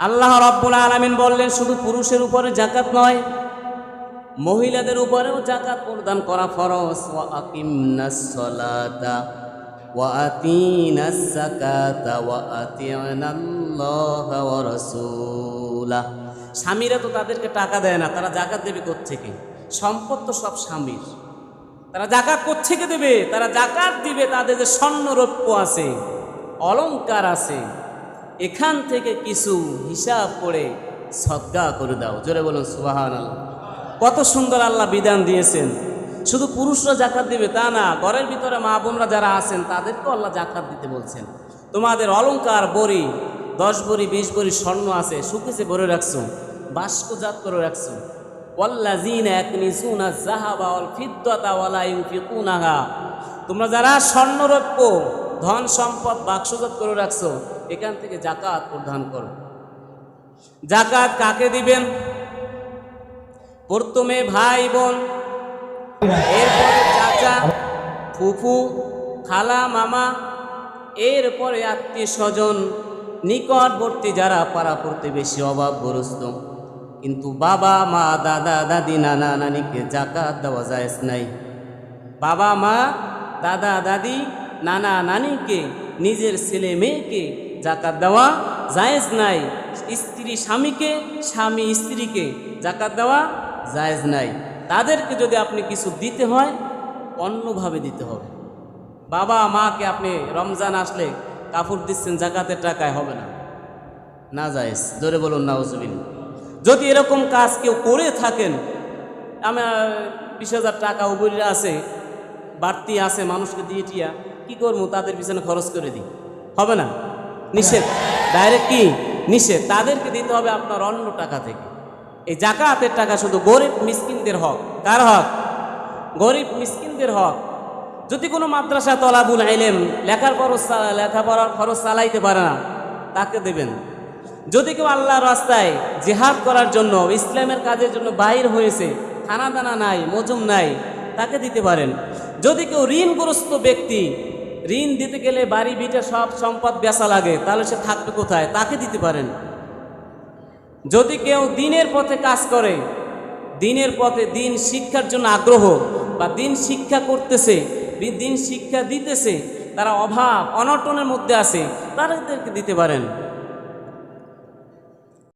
আল্লাহ রব্বুল আলমিন বললেন, শুধু পুরুষের উপরে জাকাত নয়, মহিলাদের উপরেও জাকাত প্রদান করা ফরজ। স্বামীরা তো তাদেরকে টাকা দেয় না, তারা জাকাত দেবে থেকে সম্পদ তো সব স্বামীর। তারা জাকাত থেকে দেবে? তারা জাকাত দিবে তাদের যে স্বর্ণরৌপ্য আছে, অলংকার আছে এখান থেকে কিছু হিসাব করে সদ্গা করে দাও। জোরে বলুন সুবাহান কত সুন্দর আল্লাহ বিধান দিয়েছেন। শুধু পুরুষরা জাকাত দিবে তা না, ঘরের ভিতরে মা বোনরা যারা আছেন, তাদেরকেও আল্লাহ জাকাত দিতে বলছেন। তোমাদের অলঙ্কার বড়ি, দশ বড়ি, বিশ বড়ি স্বর্ণ আছে শুকেছে ভরে রাখছো, বাস্কজাত করে রাখছো। তোমরা যারা স্বর্ণরৌপ্য ধন সম্পদ বাক্সজাত করে রাখছো, এখান থেকে জাকাত প্রদান করো। জাকাত কাকে দিবেন? প্রথমে ভাই বোন, এরপরে চাচা, ফুফু, খালা, মামা, এরপরে আত্মীয় স্বজন, নিকটবর্তী যারা পাড়া প্রতিবেশী, অভাবগ্রস্ত। কিন্তু বাবা, মা, দাদা, দাদি, নানা, নানিকে জাকাত দেওয়া যায় নাই। বাবা, মা, দাদা, দাদি নানা নানিকে, নিজের ছেলে মেয়েকে জাকাত দেওয়া জায়েজ নাই। স্ত্রী স্বামীকে, স্বামী স্ত্রীকে জাকাত দেওয়া জায়েজ নাই। তাদেরকে যদি আপনি কিছু দিতে হয়, অন্যভাবে দিতে হবে। বাবা মাকে আপনি রমজান আসলে কাপড় দিচ্ছেন জাকাতের টাকায়, হবে না। না জায়েজ। জোরে বলুন না ওজবিন যদি এরকম কাজ কেউ করে থাকেন আমার বিশ টাকা উপরে আছে, বাড়তি আছে মানুষকে দিয়ে টিয়া। কি করব? তাদের পিছনে খরচ করে দিই। হবে না? নিষেধ। ডাইরেক্ট কি? নিষেধ। তাদেরকে দিতে হবে আপনার অন্য টাকা থেকে। এই জাকাতের টাকা শুধু গরিব মিসকিনদের হক। কার হক? গরিব মিসকিনদের হক। যদি কোনো মাদ্রাসা তলাবুল আইলেম লেখার খরচ লেখাপড়ার খরচ চালাইতে পারে না, তাকে দেবেন। যদি কেউ আল্লাহর রাস্তায় জেহাদ করার জন্য, ইসলামের কাজের জন্য বাইর হয়েছে খানা দানা নাই, মজুম নাই, তাকে দিতে পারেন। যদি কেউ ঋণগ্রস্ত ব্যক্তি ঋণ দিতে গেলে বাড়ি বিটা সব সম্পদ বেচা লাগে, তাহলে সে থাকবে কোথায়? তাকে দিতে পারেন। যদি কেউ দিনের পথে কাজ করে, দিনের পথে দিন শিক্ষার জন্য আগ্রহ বা দিন শিক্ষা করতেছে দিন শিক্ষা দিতেছে, তারা অভাব, অনটনের মধ্যে আছে, তাদেরকে দিতে পারেন।